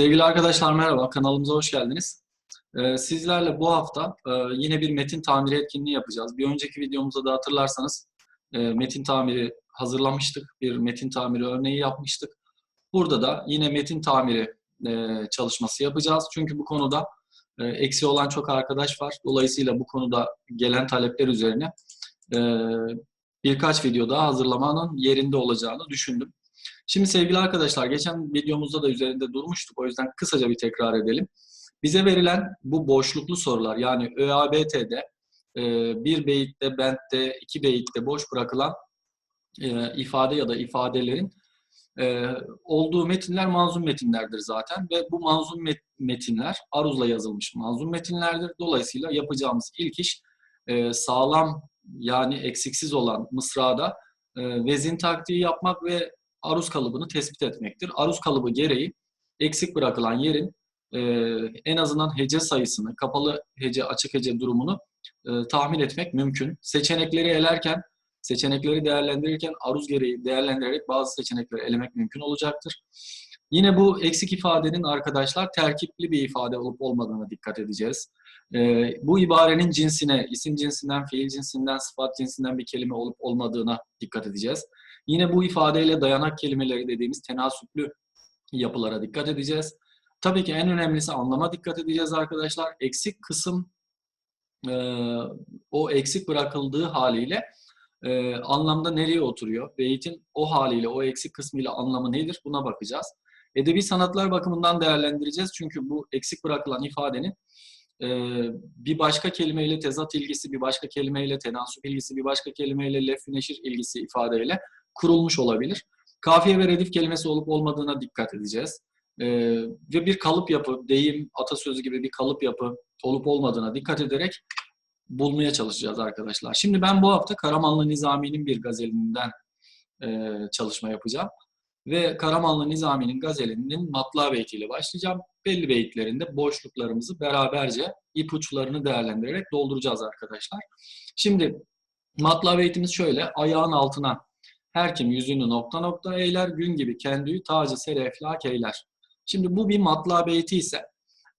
Sevgili arkadaşlar merhaba, kanalımıza hoş geldiniz. Ee, sizlerle bu hafta e, yine bir metin tamiri etkinliği yapacağız. Bir önceki videomuzda da hatırlarsanız e, metin tamiri hazırlamıştık, bir metin tamiri örneği yapmıştık. Burada da yine metin tamiri e, çalışması yapacağız. Çünkü bu konuda e, eksi olan çok arkadaş var. Dolayısıyla bu konuda gelen talepler üzerine e, birkaç video daha hazırlamanın yerinde olacağını düşündüm. Şimdi sevgili arkadaşlar geçen videomuzda da üzerinde durmuştuk. O yüzden kısaca bir tekrar edelim. Bize verilen bu boşluklu sorular yani ÖABT'de e, bir beyitte, bentte, iki beyitte boş bırakılan e, ifade ya da ifadelerin e, olduğu metinler manzum metinlerdir zaten ve bu manzum metinler aruzla yazılmış manzum metinlerdir. Dolayısıyla yapacağımız ilk iş sağlam yani eksiksiz olan mısrada vezin taktiği yapmak ve aruz kalıbını tespit etmektir. Aruz kalıbı gereği eksik bırakılan yerin e, en azından hece sayısını, kapalı hece, açık hece durumunu e, tahmin etmek mümkün. Seçenekleri elerken, seçenekleri değerlendirirken aruz gereği değerlendirerek bazı seçenekleri elemek mümkün olacaktır. Yine bu eksik ifadenin arkadaşlar terkipli bir ifade olup olmadığına dikkat edeceğiz. E, bu ibarenin cinsine, isim cinsinden, fiil cinsinden, sıfat cinsinden bir kelime olup olmadığına dikkat edeceğiz. Yine bu ifadeyle dayanak kelimeleri dediğimiz tenasüplü yapılara dikkat edeceğiz. Tabii ki en önemlisi anlama dikkat edeceğiz arkadaşlar. Eksik kısım e, o eksik bırakıldığı haliyle e, anlamda nereye oturuyor? Beytin o haliyle, o eksik kısmıyla anlamı nedir? Buna bakacağız. Edebi sanatlar bakımından değerlendireceğiz. Çünkü bu eksik bırakılan ifadenin e, bir başka kelimeyle tezat ilgisi, bir başka kelimeyle tenasüp ilgisi, bir başka kelimeyle lef neşir ilgisi ifadeyle kurulmuş olabilir. Kafiye ve redif kelimesi olup olmadığına dikkat edeceğiz. Ee, ve bir kalıp yapı, deyim, atasözü gibi bir kalıp yapı olup olmadığına dikkat ederek bulmaya çalışacağız arkadaşlar. Şimdi ben bu hafta Karamanlı Nizami'nin bir gazelinden e, çalışma yapacağım. Ve Karamanlı Nizami'nin gazelinin matla beytiyle başlayacağım. Belli beyitlerinde boşluklarımızı beraberce ipuçlarını değerlendirerek dolduracağız arkadaşlar. Şimdi matla beytimiz şöyle. Ayağın altına her kim yüzünü nokta nokta eyler, gün gibi kendüyü tacı sere eflak eyler. Şimdi bu bir matla beyti ise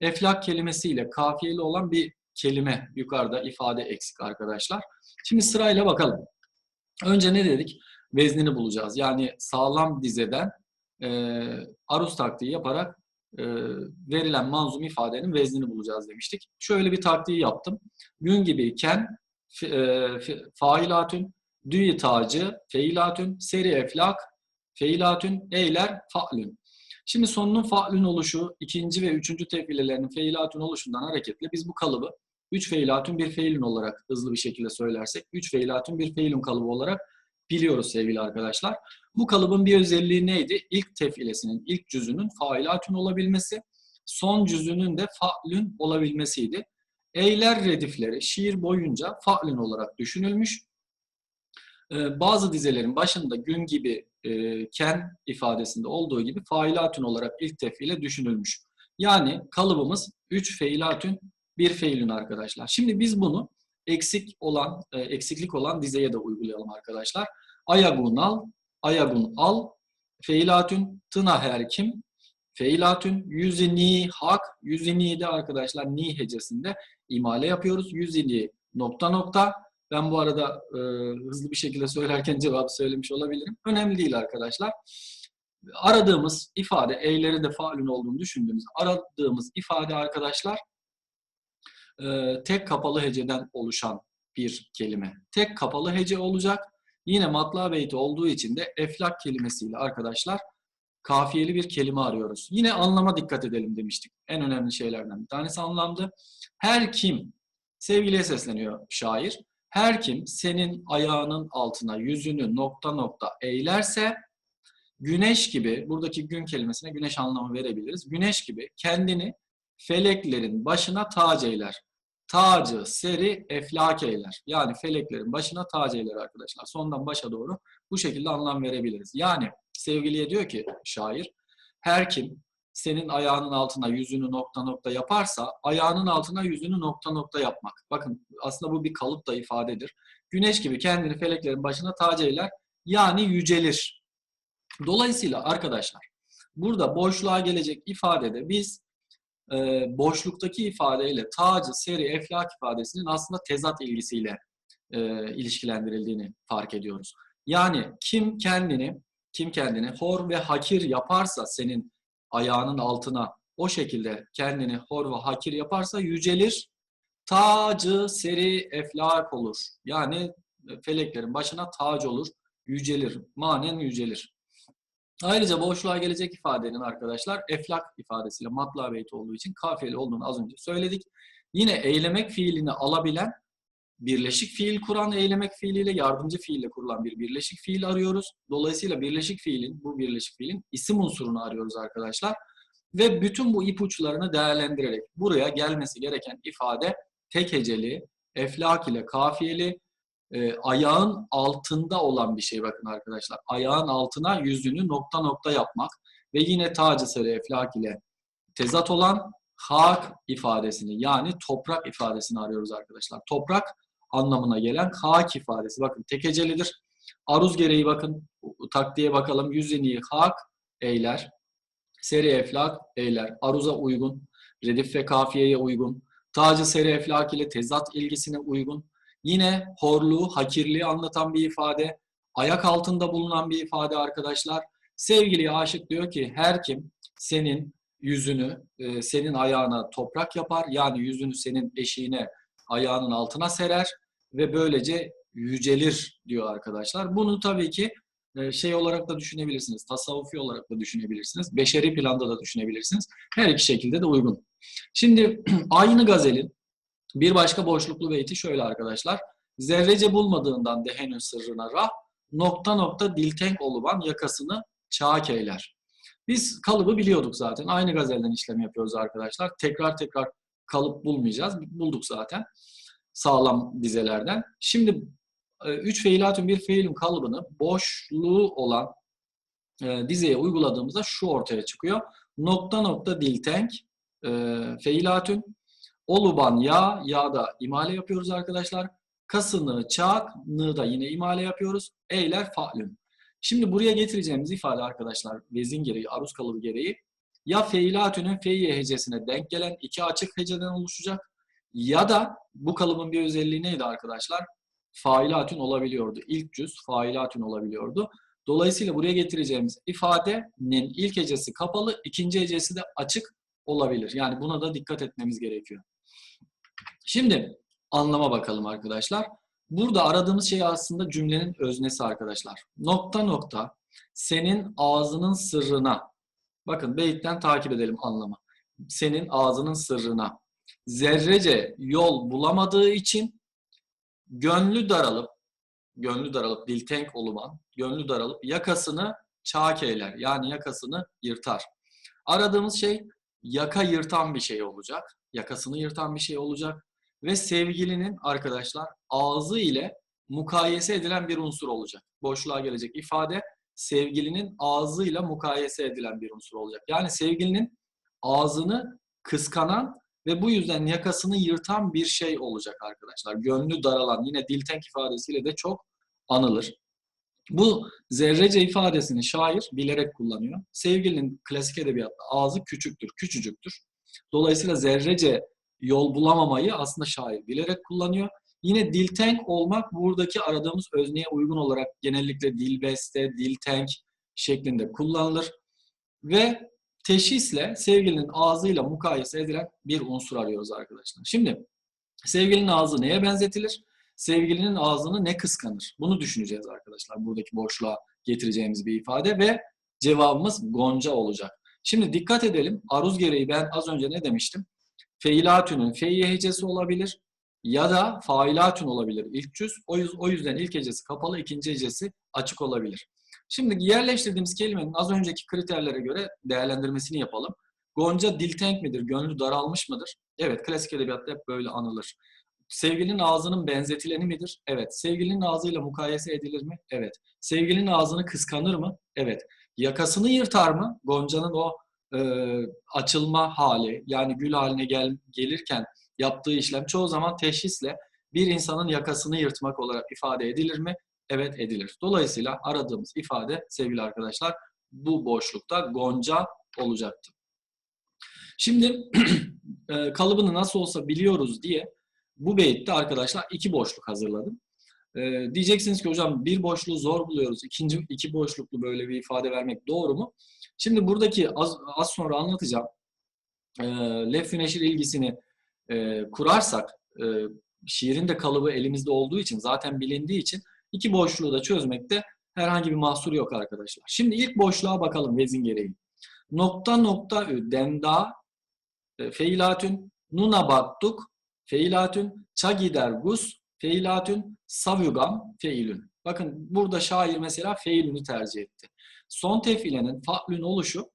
eflak kelimesiyle kafiyeli olan bir kelime yukarıda ifade eksik arkadaşlar. Şimdi sırayla bakalım. Önce ne dedik? Veznini bulacağız. Yani sağlam dizeden e, aruz taktiği yaparak e, verilen manzum ifadenin veznini bulacağız demiştik. Şöyle bir taktiği yaptım. Gün gibi ken e, failatün Düğü tacı, feilatün, seri eflak, feilatün, eyler, fa'lün. Şimdi sonunun fa'lün oluşu, ikinci ve üçüncü tefvilelerinin feilatün oluşundan hareketle biz bu kalıbı üç feilatün bir feilün olarak hızlı bir şekilde söylersek, üç feilatün bir feilün kalıbı olarak biliyoruz sevgili arkadaşlar. Bu kalıbın bir özelliği neydi? İlk tefilesinin, ilk cüzünün failatün olabilmesi, son cüzünün de fa'lün olabilmesiydi. Eyler redifleri şiir boyunca fa'lün olarak düşünülmüş. Ee, bazı dizelerin başında gün gibi e, ken ifadesinde olduğu gibi failatün olarak ilk tefile düşünülmüş. Yani kalıbımız 3 feilatün 1 feilün arkadaşlar. Şimdi biz bunu eksik olan, e, eksiklik olan dizeye de uygulayalım arkadaşlar. Ayagun al, ayagun al, feilatün tına her kim, feilatün yüzini hak, yüzini de arkadaşlar ni hecesinde imale yapıyoruz. Yüzini nokta nokta, ben bu arada e, hızlı bir şekilde söylerken cevabı söylemiş olabilirim. Önemli değil arkadaşlar. Aradığımız ifade, eyleri de faalün olduğunu düşündüğümüz aradığımız ifade arkadaşlar e, tek kapalı heceden oluşan bir kelime. Tek kapalı hece olacak. Yine matla beyti olduğu için de eflak kelimesiyle arkadaşlar kafiyeli bir kelime arıyoruz. Yine anlama dikkat edelim demiştik. En önemli şeylerden bir tanesi anlamdı. Her kim sevgiliye sesleniyor şair her kim senin ayağının altına yüzünü nokta nokta eğlerse güneş gibi, buradaki gün kelimesine güneş anlamı verebiliriz. Güneş gibi kendini feleklerin başına tac eyler. Tacı, seri, eflak eyler. Yani feleklerin başına tac eyler arkadaşlar. Sondan başa doğru bu şekilde anlam verebiliriz. Yani sevgiliye diyor ki şair, her kim senin ayağının altına yüzünü nokta nokta yaparsa ayağının altına yüzünü nokta nokta yapmak. Bakın aslında bu bir kalıp da ifadedir. Güneş gibi kendini feleklerin başına tac eyler yani yücelir. Dolayısıyla arkadaşlar Burada boşluğa gelecek ifadede biz e, boşluktaki ifadeyle tacı, seri, eflak ifadesinin aslında tezat ilgisiyle e, ilişkilendirildiğini fark ediyoruz. Yani kim kendini kim kendini hor ve hakir yaparsa senin ayağının altına o şekilde kendini hor ve hakir yaparsa yücelir. Tacı seri eflak olur. Yani feleklerin başına tac olur. Yücelir. Manen yücelir. Ayrıca boşluğa gelecek ifadenin arkadaşlar eflak ifadesiyle matla beyti olduğu için kafiyeli olduğunu az önce söyledik. Yine eylemek fiilini alabilen birleşik fiil kuran eylemek fiiliyle yardımcı fiille kurulan bir birleşik fiil arıyoruz. Dolayısıyla birleşik fiilin, bu birleşik fiilin isim unsurunu arıyoruz arkadaşlar. Ve bütün bu ipuçlarını değerlendirerek buraya gelmesi gereken ifade tek heceli, eflak ile kafiyeli, e, ayağın altında olan bir şey bakın arkadaşlar. Ayağın altına yüzünü nokta nokta yapmak ve yine tacı sarı eflak ile tezat olan hak ifadesini yani toprak ifadesini arıyoruz arkadaşlar. Toprak anlamına gelen hak ifadesi. Bakın tek hecelidir. Aruz gereği bakın taktiğe bakalım. Yüzeni hak eyler. Seri eflak eyler. Aruza uygun. Redif ve kafiyeye uygun. Tacı seri eflak ile tezat ilgisine uygun. Yine horluğu, hakirliği anlatan bir ifade. Ayak altında bulunan bir ifade arkadaşlar. Sevgili aşık diyor ki her kim senin yüzünü, e, senin ayağına toprak yapar. Yani yüzünü senin eşiğine, ayağının altına serer ve böylece yücelir diyor arkadaşlar. Bunu tabii ki e, şey olarak da düşünebilirsiniz. Tasavvufi olarak da düşünebilirsiniz. Beşeri planda da düşünebilirsiniz. Her iki şekilde de uygun. Şimdi aynı gazelin bir başka boşluklu beyti şöyle arkadaşlar. Zerrece bulmadığından dehenün sırrına rah, nokta nokta diltenk oluban yakasını çağ eyler. Biz kalıbı biliyorduk zaten. Aynı gazelden işlem yapıyoruz arkadaşlar. Tekrar tekrar kalıp bulmayacağız. Bulduk zaten sağlam dizelerden. Şimdi e, üç feilatün bir feilin kalıbını boşluğu olan e, dizeye uyguladığımızda şu ortaya çıkıyor. Nokta nokta diltenk e, oluban ya ya da imale yapıyoruz arkadaşlar. Kasını çak nı da yine imale yapıyoruz. Eyler fa'lün. Şimdi buraya getireceğimiz ifade arkadaşlar vezin gereği, aruz kalıbı gereği ya feilatünün feyye hecesine denk gelen iki açık heceden oluşacak ya da bu kalıbın bir özelliği neydi arkadaşlar? Failatün olabiliyordu. İlk cüz failatün olabiliyordu. Dolayısıyla buraya getireceğimiz ifadenin ilk hecesi kapalı, ikinci hecesi de açık olabilir. Yani buna da dikkat etmemiz gerekiyor. Şimdi anlama bakalım arkadaşlar. Burada aradığımız şey aslında cümlenin öznesi arkadaşlar. Nokta nokta senin ağzının sırrına. Bakın beyitten takip edelim anlamı. Senin ağzının sırrına. Zerrece yol bulamadığı için gönlü daralıp gönlü daralıp diltenk oluman, gönlü daralıp yakasını eyler. Yani yakasını yırtar. Aradığımız şey yaka yırtan bir şey olacak. Yakasını yırtan bir şey olacak. Ve sevgilinin arkadaşlar ağzı ile mukayese edilen bir unsur olacak. Boşluğa gelecek ifade sevgilinin ağzıyla mukayese edilen bir unsur olacak. Yani sevgilinin ağzını kıskanan ve bu yüzden yakasını yırtan bir şey olacak arkadaşlar. Gönlü daralan yine diltenk ifadesiyle de çok anılır. Bu zerrece ifadesini şair bilerek kullanıyor. Sevgilinin klasik edebiyatta ağzı küçüktür, küçücüktür. Dolayısıyla zerrece yol bulamamayı aslında şair bilerek kullanıyor. Yine diltenk olmak buradaki aradığımız özneye uygun olarak genellikle dilbeste, diltenk şeklinde kullanılır. Ve teşhisle sevgilinin ağzıyla mukayese edilen bir unsur arıyoruz arkadaşlar. Şimdi sevgilinin ağzı neye benzetilir? Sevgilinin ağzını ne kıskanır? Bunu düşüneceğiz arkadaşlar. Buradaki boşluğa getireceğimiz bir ifade ve cevabımız Gonca olacak. Şimdi dikkat edelim. Aruz gereği ben az önce ne demiştim? Feilatünün feyye hecesi olabilir ya da failatün olabilir ilk cüz. O yüzden ilk hecesi kapalı, ikinci hecesi açık olabilir. Şimdi yerleştirdiğimiz kelimenin az önceki kriterlere göre değerlendirmesini yapalım. Gonca diltenk midir, gönlü daralmış mıdır? Evet, klasik edebiyatta hep böyle anılır. Sevgilinin ağzının benzetileni midir? Evet. Sevgilinin ağzıyla mukayese edilir mi? Evet. Sevgilinin ağzını kıskanır mı? Evet. Yakasını yırtar mı? Gonca'nın o e, açılma hali, yani gül haline gel, gelirken yaptığı işlem çoğu zaman teşhisle bir insanın yakasını yırtmak olarak ifade edilir mi? Evet edilir. Dolayısıyla aradığımız ifade sevgili arkadaşlar bu boşlukta Gonca olacaktı. Şimdi e, kalıbını nasıl olsa biliyoruz diye bu beyitte arkadaşlar iki boşluk hazırladım. Ee, diyeceksiniz ki hocam bir boşluğu zor buluyoruz. İkinci iki boşluklu böyle bir ifade vermek doğru mu? Şimdi buradaki az, az sonra anlatacağım. E, Lef Neşir ilgisini e, kurarsak e, şiirin de kalıbı elimizde olduğu için zaten bilindiği için iki boşluğu da çözmekte herhangi bir mahsur yok arkadaşlar. Şimdi ilk boşluğa bakalım vezin gereği. Nokta nokta ü denda e, feilatün nuna battuk feilatün çagider gus feilatün savugam feilün. Bakın burada şair mesela feilünü tercih etti. Son tefilenin fa'lün oluşu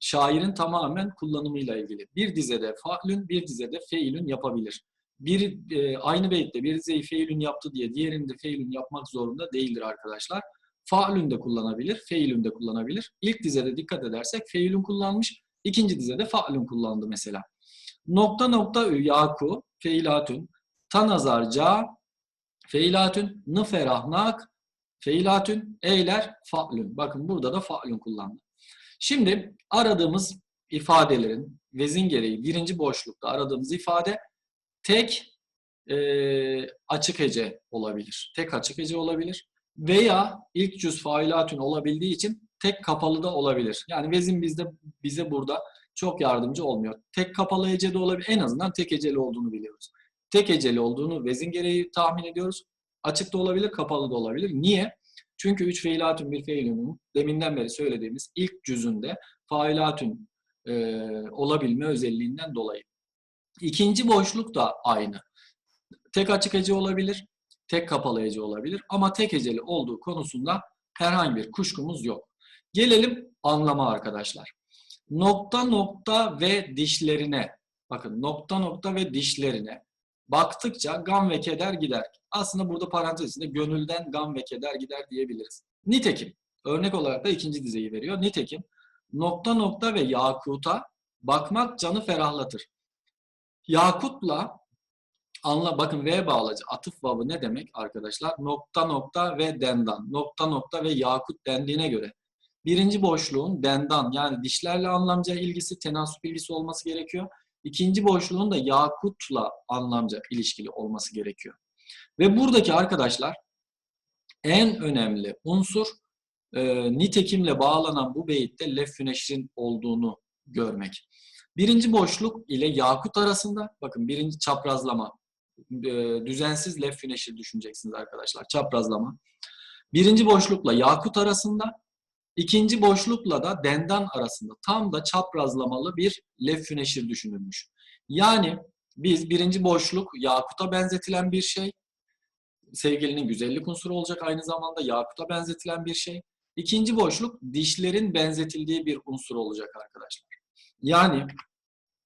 şairin tamamen kullanımıyla ilgili. Bir dizede fa'lün, bir dizede feilün yapabilir. Bir e, aynı beytte bir dizeyi feilün yaptı diye diğerinde feilün yapmak zorunda değildir arkadaşlar. Fa'lün de kullanabilir, feilün de kullanabilir. İlk dizede dikkat edersek feilün kullanmış, ikinci dizede fa'lün kullandı mesela. Nokta nokta yaku, feilatün, tanazarca, feilatün, nıferahnak, feilatün, eyler, fa'lün. Bakın burada da fa'lün kullandı. Şimdi aradığımız ifadelerin vezin gereği birinci boşlukta aradığımız ifade tek e, açık hece olabilir. Tek açık hece olabilir. Veya ilk cüz failatün olabildiği için tek kapalı da olabilir. Yani vezin bizde bize burada çok yardımcı olmuyor. Tek kapalı hece de olabilir. En azından tek heceli olduğunu biliyoruz. Tek heceli olduğunu vezin gereği tahmin ediyoruz. Açık da olabilir, kapalı da olabilir. Niye? Çünkü üç feilatün bir feilünün deminden beri söylediğimiz ilk cüzünde failatün e, olabilme özelliğinden dolayı. İkinci boşluk da aynı. Tek açık hece olabilir, tek kapalı hece olabilir ama tek heceli olduğu konusunda herhangi bir kuşkumuz yok. Gelelim anlama arkadaşlar. Nokta nokta ve dişlerine, bakın nokta nokta ve dişlerine baktıkça gam ve keder gider. Aslında burada parantez içinde gönülden gam ve keder gider diyebiliriz. Nitekim, örnek olarak da ikinci dizeyi veriyor. Nitekim, nokta nokta ve yakuta bakmak canı ferahlatır. Yakutla anla bakın V bağlacı atıf vavı ne demek arkadaşlar? Nokta nokta ve dendan. Nokta nokta ve yakut dendiğine göre birinci boşluğun dendan yani dişlerle anlamca ilgisi, tenasüp ilgisi olması gerekiyor. İkinci boşluğun da yakutla anlamca ilişkili olması gerekiyor. Ve buradaki arkadaşlar en önemli unsur e, nitekimle bağlanan bu beyitte lef neşrin olduğunu görmek. Birinci boşluk ile yakut arasında bakın birinci çaprazlama e, düzensiz lef neşir düşüneceksiniz arkadaşlar çaprazlama. Birinci boşlukla yakut arasında ikinci boşlukla da dendan arasında tam da çaprazlamalı bir lef neşir düşünülmüş. Yani biz birinci boşluk yakuta benzetilen bir şey. Sevgilinin güzellik unsuru olacak aynı zamanda yakuta benzetilen bir şey. İkinci boşluk dişlerin benzetildiği bir unsur olacak arkadaşlar. Yani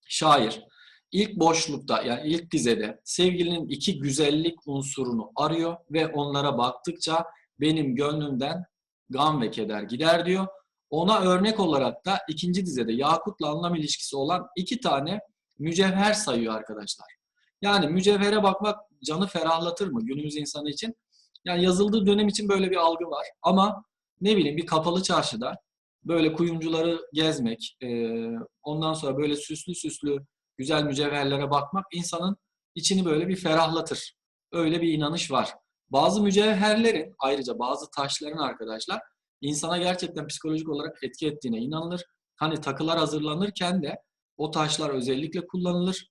şair ilk boşlukta yani ilk dizede sevgilinin iki güzellik unsurunu arıyor ve onlara baktıkça benim gönlümden gam ve keder gider diyor. Ona örnek olarak da ikinci dizede Yakut'la anlam ilişkisi olan iki tane mücevher sayıyor arkadaşlar. Yani mücevhere bakmak canı ferahlatır mı günümüz insanı için? Yani yazıldığı dönem için böyle bir algı var. Ama ne bileyim bir kapalı çarşıda böyle kuyumcuları gezmek, ondan sonra böyle süslü süslü güzel mücevherlere bakmak insanın içini böyle bir ferahlatır. Öyle bir inanış var. Bazı mücevherlerin ayrıca bazı taşların arkadaşlar insana gerçekten psikolojik olarak etki ettiğine inanılır. Hani takılar hazırlanırken de o taşlar özellikle kullanılır.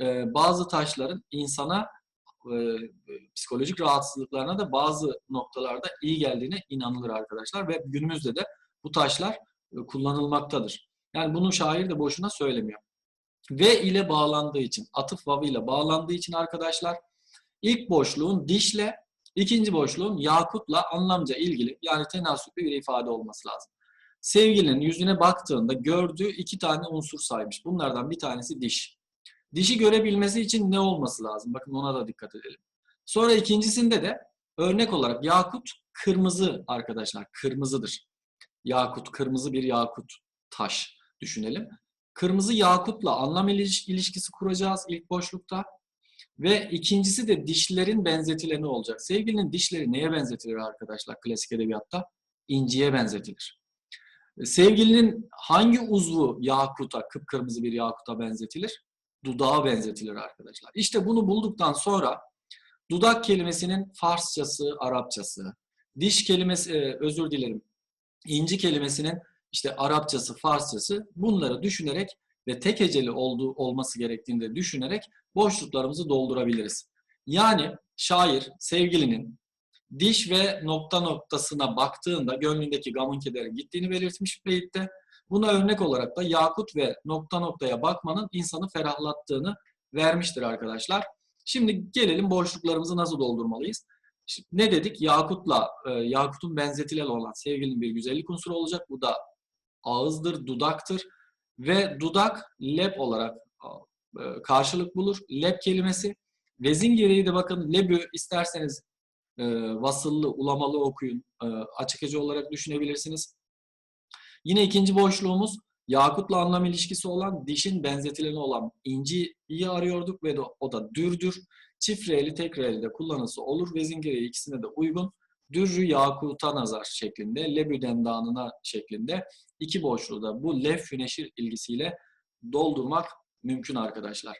Ee, bazı taşların insana e, psikolojik rahatsızlıklarına da bazı noktalarda iyi geldiğine inanılır arkadaşlar ve günümüzde de bu taşlar e, kullanılmaktadır. Yani bunu şair de boşuna söylemiyor. V ile bağlandığı için, atıf vavı ile bağlandığı için arkadaşlar ilk boşluğun dişle, ikinci boşluğun yakutla anlamca ilgili yani tenasüplü bir ifade olması lazım. Sevgilinin yüzüne baktığında gördüğü iki tane unsur saymış. Bunlardan bir tanesi diş. Dişi görebilmesi için ne olması lazım? Bakın ona da dikkat edelim. Sonra ikincisinde de örnek olarak yakut kırmızı arkadaşlar. Kırmızıdır. Yakut, kırmızı bir yakut taş düşünelim. Kırmızı yakutla anlam ilişkisi kuracağız ilk boşlukta. Ve ikincisi de dişlerin benzetileni olacak. Sevgilinin dişleri neye benzetilir arkadaşlar klasik edebiyatta? İnciye benzetilir. Sevgilinin hangi uzvu yakuta, kıpkırmızı bir yakuta benzetilir? Dudağa benzetilir arkadaşlar. İşte bunu bulduktan sonra dudak kelimesinin Farsçası, Arapçası, diş kelimesi, e, özür dilerim, inci kelimesinin işte Arapçası, Farsçası bunları düşünerek ve tek heceli olduğu olması gerektiğini de düşünerek boşluklarımızı doldurabiliriz. Yani şair sevgilinin diş ve nokta noktasına baktığında gönlündeki gamın kederin gittiğini belirtmiş beyitte. Buna örnek olarak da yakut ve nokta noktaya bakmanın insanı ferahlattığını vermiştir arkadaşlar. Şimdi gelelim boşluklarımızı nasıl doldurmalıyız? Şimdi ne dedik? Yakutla, e, yakutun benzetilen olan sevgilinin bir güzellik unsuru olacak. Bu da ağızdır, dudaktır. Ve dudak lep olarak e, karşılık bulur. Lep kelimesi. Vezin gereği de bakın lebü isterseniz e, vasıllı, ulamalı okuyun. E, açık olarak düşünebilirsiniz. Yine ikinci boşluğumuz yakutla anlam ilişkisi olan dişin benzetileni olan inciyi arıyorduk ve de o da dürdür. Çift r'li tek r'li de kullanılsa olur. Vezin gereği ikisine de uygun. Dürrü yakuta nazar şeklinde, lebü dendanına şeklinde iki boşluğu da bu lef neşir ilgisiyle doldurmak mümkün arkadaşlar.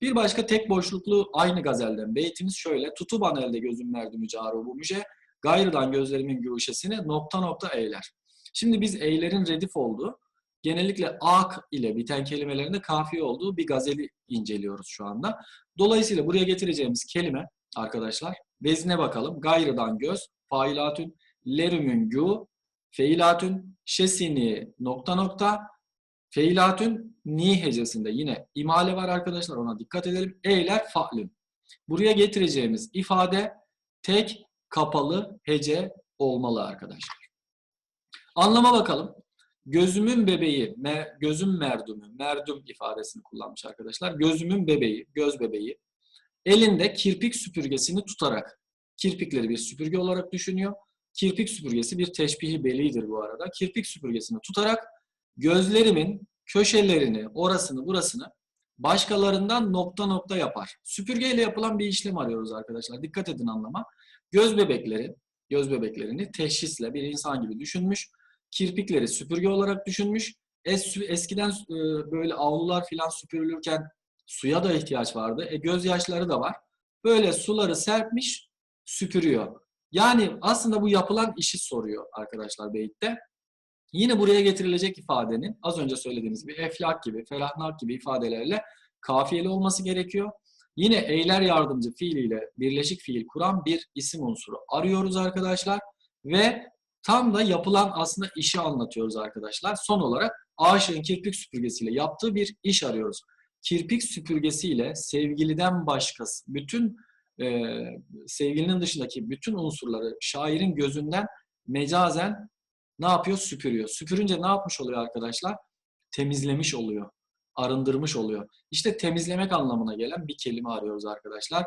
Bir başka tek boşluklu aynı gazelden beytimiz şöyle. Tutuban elde gözüm verdi mücarı bu müce. Gayrıdan gözlerimin gülüşesini nokta nokta eyler. Şimdi biz eylerin redif olduğu, genellikle ak ile biten kelimelerinde kafiye olduğu bir gazeli inceliyoruz şu anda. Dolayısıyla buraya getireceğimiz kelime arkadaşlar vezne bakalım. Gayrıdan göz, failatün, lerümün gü, feilatün, şesini nokta nokta, feilatün ni hecesinde yine imale var arkadaşlar ona dikkat edelim. Eyler fa'lün. Buraya getireceğimiz ifade tek kapalı hece olmalı arkadaşlar. Anlama bakalım. Gözümün bebeği, me, gözüm merdümü, merdüm ifadesini kullanmış arkadaşlar. Gözümün bebeği, göz bebeği elinde kirpik süpürgesini tutarak kirpikleri bir süpürge olarak düşünüyor. Kirpik süpürgesi bir teşbihi belidir bu arada. Kirpik süpürgesini tutarak gözlerimin köşelerini, orasını, burasını başkalarından nokta nokta yapar. Süpürgeyle yapılan bir işlem arıyoruz arkadaşlar. Dikkat edin anlama. Göz bebekleri, göz bebeklerini teşhisle bir insan gibi düşünmüş. Kirpikleri süpürge olarak düşünmüş. Es, eskiden e, böyle avlular filan süpürülürken suya da ihtiyaç vardı. E, gözyaşları da var. Böyle suları serpmiş, süpürüyor. Yani aslında bu yapılan işi soruyor arkadaşlar beyitte. Yine buraya getirilecek ifadenin az önce söylediğimiz gibi eflak gibi, felahnak gibi ifadelerle kafiyeli olması gerekiyor. Yine eyler yardımcı fiiliyle birleşik fiil kuran bir isim unsuru arıyoruz arkadaşlar. Ve tam da yapılan aslında işi anlatıyoruz arkadaşlar. Son olarak aşığın kirpik süpürgesiyle yaptığı bir iş arıyoruz. Kirpik süpürgesiyle sevgiliden başkası, bütün e, sevgilinin dışındaki bütün unsurları şairin gözünden mecazen ne yapıyor? Süpürüyor. Süpürünce ne yapmış oluyor arkadaşlar? Temizlemiş oluyor. Arındırmış oluyor. İşte temizlemek anlamına gelen bir kelime arıyoruz arkadaşlar.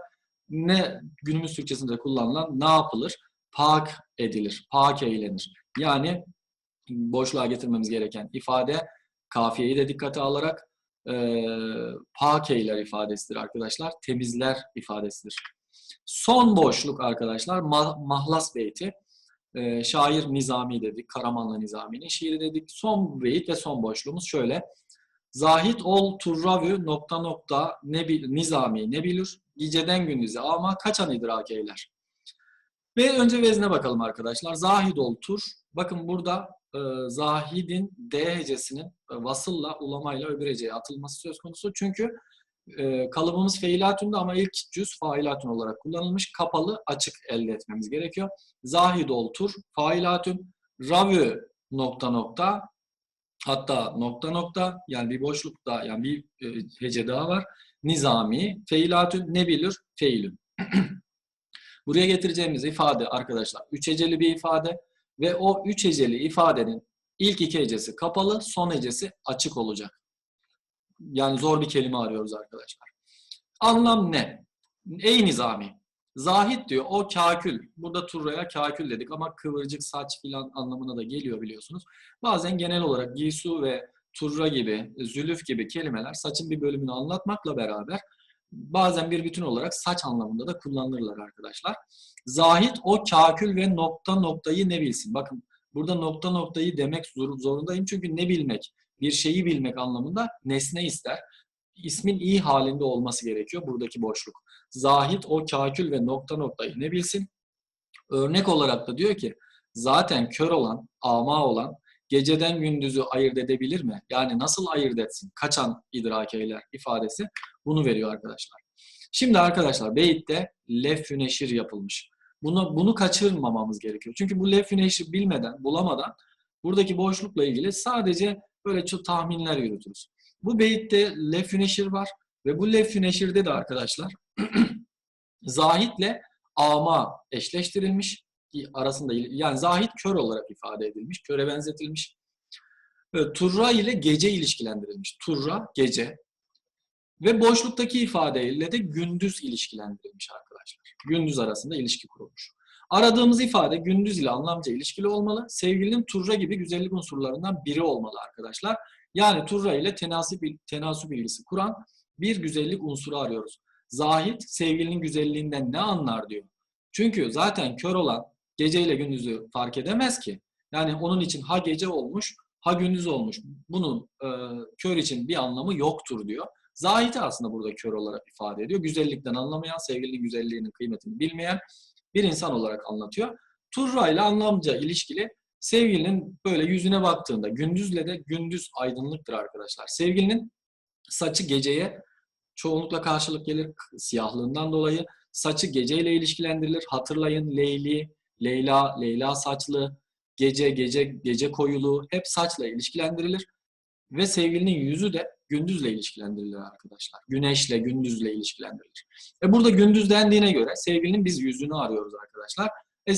Ne günümüz Türkçesinde kullanılan ne yapılır? Pak edilir. Pak eylenir. Yani boşluğa getirmemiz gereken ifade kafiyeyi de dikkate alarak e, pak eyler ifadesidir arkadaşlar. Temizler ifadesidir. Son boşluk arkadaşlar mahlas beyti. E, şair Nizami dedik. Karamanlı Nizami'nin şiiri dedik. Son beyit ve son boşluğumuz şöyle. Zahit ol turravü nokta nokta ne bil, nizami ne bilir geceden gündüze ama kaçan idrak eyler. Ve önce vezne bakalım arkadaşlar. Zahid ol tur. Bakın burada e, zahidin D hecesinin e, vasılla, ulamayla öbür heceye atılması söz konusu. Çünkü e, kalıbımız feilatünde ama ilk cüz failatün olarak kullanılmış. Kapalı, açık elde etmemiz gerekiyor. Zahid ol tur, failatün, ravü nokta nokta hatta nokta nokta yani bir boşluk daha yani bir e, hece daha var. Nizami, feilatün ne bilir? Feilün. Buraya getireceğimiz ifade arkadaşlar üç heceli bir ifade ve o üç heceli ifadenin ilk iki hecesi kapalı, son hecesi açık olacak. Yani zor bir kelime arıyoruz arkadaşlar. Anlam ne? Ey nizami. Zahit diyor o kakül. Burada turraya kakül dedik ama kıvırcık saç filan anlamına da geliyor biliyorsunuz. Bazen genel olarak gisu ve turra gibi, zülüf gibi kelimeler saçın bir bölümünü anlatmakla beraber bazen bir bütün olarak saç anlamında da kullanılırlar arkadaşlar. Zahit o kakül ve nokta noktayı ne bilsin? Bakın Burada nokta noktayı demek zor- zorundayım çünkü ne bilmek, bir şeyi bilmek anlamında nesne ister. İsmin iyi halinde olması gerekiyor buradaki boşluk. Zahit o kakül ve nokta noktayı ne bilsin? Örnek olarak da diyor ki zaten kör olan, ama olan geceden gündüzü ayırt edebilir mi? Yani nasıl ayırt etsin? Kaçan idrak eyler ifadesi bunu veriyor arkadaşlar. Şimdi arkadaşlar beyitte lef neşir yapılmış. Bunu bunu kaçırmamamız gerekiyor. Çünkü bu lef neşir bilmeden, bulamadan buradaki boşlukla ilgili sadece böyle çok tahminler yürütürüz. Bu beyitte lef neşir var ve bu lef neşirde de arkadaşlar zahitle ama eşleştirilmiş arasında yani zahit kör olarak ifade edilmiş, köre benzetilmiş. Evet, turra ile gece ilişkilendirilmiş. Turra gece ve boşluktaki ifadeyle de gündüz ilişkilendirilmiş arkadaşlar. Gündüz arasında ilişki kurulmuş. Aradığımız ifade gündüz ile anlamca ilişkili olmalı. Sevgilinin turra gibi güzellik unsurlarından biri olmalı arkadaşlar. Yani turra ile tenasip, tenasüp ilgisi kuran bir güzellik unsuru arıyoruz. Zahit sevgilinin güzelliğinden ne anlar diyor. Çünkü zaten kör olan geceyle gündüzü fark edemez ki. Yani onun için ha gece olmuş ha gündüz olmuş. Bunun e, kör için bir anlamı yoktur diyor. Zahiti aslında burada kör olarak ifade ediyor. Güzellikten anlamayan, sevgilinin güzelliğinin kıymetini bilmeyen bir insan olarak anlatıyor. Turra ile anlamca ilişkili sevgilinin böyle yüzüne baktığında gündüzle de gündüz aydınlıktır arkadaşlar. Sevgilinin saçı geceye çoğunlukla karşılık gelir siyahlığından dolayı. Saçı geceyle ilişkilendirilir. Hatırlayın Leyli, Leyla, Leyla saçlı, gece, gece, gece koyulu hep saçla ilişkilendirilir. Ve sevgilinin yüzü de gündüzle ilişkilendirilir arkadaşlar. Güneşle, gündüzle ilişkilendirilir. E burada gündüz dendiğine göre sevgilinin biz yüzünü arıyoruz arkadaşlar. E,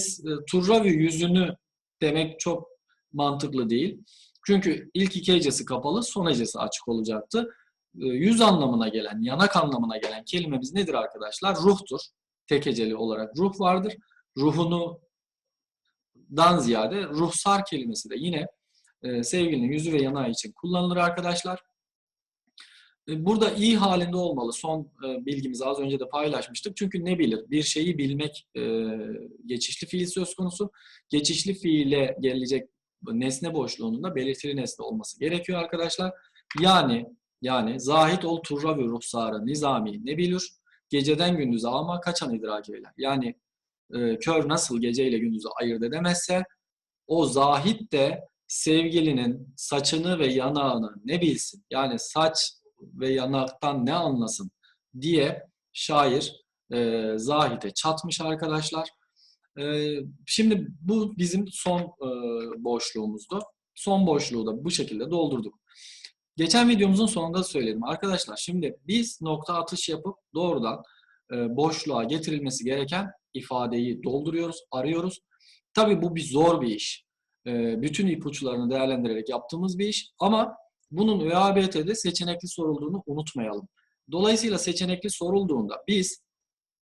turra ve yüzünü demek çok mantıklı değil. Çünkü ilk iki hecesi kapalı, son hecesi açık olacaktı. E, yüz anlamına gelen, yanak anlamına gelen kelimemiz nedir arkadaşlar? Ruhtur. Tek heceli olarak ruh vardır. Ruhunu dan ziyade ruhsar kelimesi de yine e, sevgilinin yüzü ve yanağı için kullanılır arkadaşlar. E, burada iyi halinde olmalı. Son e, bilgimizi az önce de paylaşmıştık. Çünkü ne bilir? Bir şeyi bilmek e, geçişli fiil söz konusu. Geçişli fiile gelecek nesne boşluğunun da belirtili nesne olması gerekiyor arkadaşlar. Yani yani zahit ol turra ve ruhsarı nizami ne bilir? Geceden gündüze ama kaçan idrak eyler. Yani kör nasıl geceyle gündüzü ayırt edemezse o zahit de sevgilinin saçını ve yanağını ne bilsin? Yani saç ve yanaktan ne anlasın diye şair e, Zahid'e çatmış arkadaşlar. E, şimdi bu bizim son e, boşluğumuzdu. Son boşluğu da bu şekilde doldurduk. Geçen videomuzun sonunda söyledim. Arkadaşlar şimdi biz nokta atış yapıp doğrudan e, boşluğa getirilmesi gereken ifadeyi dolduruyoruz, arıyoruz. Tabii bu bir zor bir iş. E, bütün ipuçlarını değerlendirerek yaptığımız bir iş. Ama bunun ÖABT'de seçenekli sorulduğunu unutmayalım. Dolayısıyla seçenekli sorulduğunda biz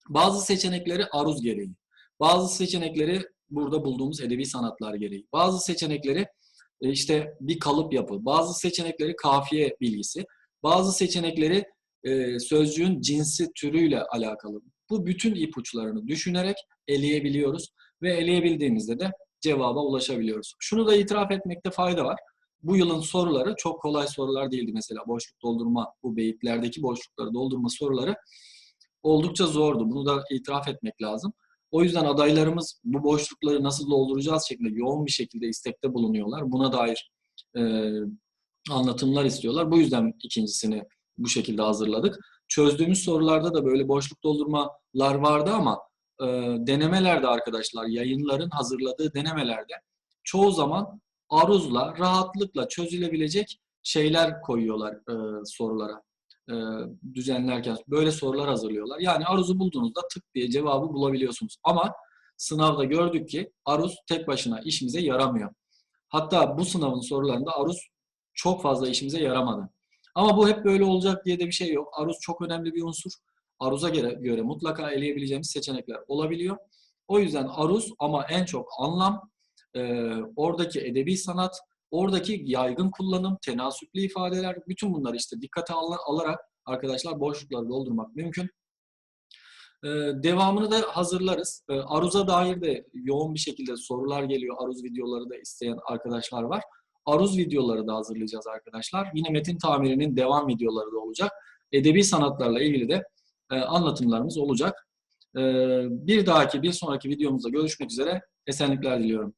bazı seçenekleri aruz gereği, bazı seçenekleri burada bulduğumuz edebi sanatlar gereği, bazı seçenekleri e, işte bir kalıp yapı, bazı seçenekleri kafiye bilgisi, bazı seçenekleri e, sözcüğün cinsi türüyle alakalı. Bu bütün ipuçlarını düşünerek eleyebiliyoruz ve eleyebildiğimizde de cevaba ulaşabiliyoruz. Şunu da itiraf etmekte fayda var bu yılın soruları çok kolay sorular değildi mesela boşluk doldurma, bu beyitlerdeki boşlukları doldurma soruları oldukça zordu. Bunu da itiraf etmek lazım. O yüzden adaylarımız bu boşlukları nasıl dolduracağız şeklinde yoğun bir şekilde istekte bulunuyorlar. Buna dair e, anlatımlar istiyorlar. Bu yüzden ikincisini bu şekilde hazırladık. Çözdüğümüz sorularda da böyle boşluk doldurmalar vardı ama e, denemelerde arkadaşlar, yayınların hazırladığı denemelerde çoğu zaman aruzla, rahatlıkla çözülebilecek şeyler koyuyorlar e, sorulara e, düzenlerken. Böyle sorular hazırlıyorlar. Yani aruzu bulduğunuzda tık diye cevabı bulabiliyorsunuz. Ama sınavda gördük ki aruz tek başına işimize yaramıyor. Hatta bu sınavın sorularında aruz çok fazla işimize yaramadı. Ama bu hep böyle olacak diye de bir şey yok. Aruz çok önemli bir unsur. Aruz'a göre, göre mutlaka eleyebileceğimiz seçenekler olabiliyor. O yüzden aruz ama en çok anlam e, oradaki edebi sanat, oradaki yaygın kullanım, tenasüplü ifadeler, bütün bunları işte dikkate al alarak arkadaşlar boşlukları doldurmak mümkün. Ee, devamını da hazırlarız. Ee, Aruz'a dair de yoğun bir şekilde sorular geliyor. Aruz videoları da isteyen arkadaşlar var. Aruz videoları da hazırlayacağız arkadaşlar. Yine metin tamirinin devam videoları da olacak. Edebi sanatlarla ilgili de e, anlatımlarımız olacak. Ee, bir dahaki, bir sonraki videomuzda görüşmek üzere. Esenlikler diliyorum.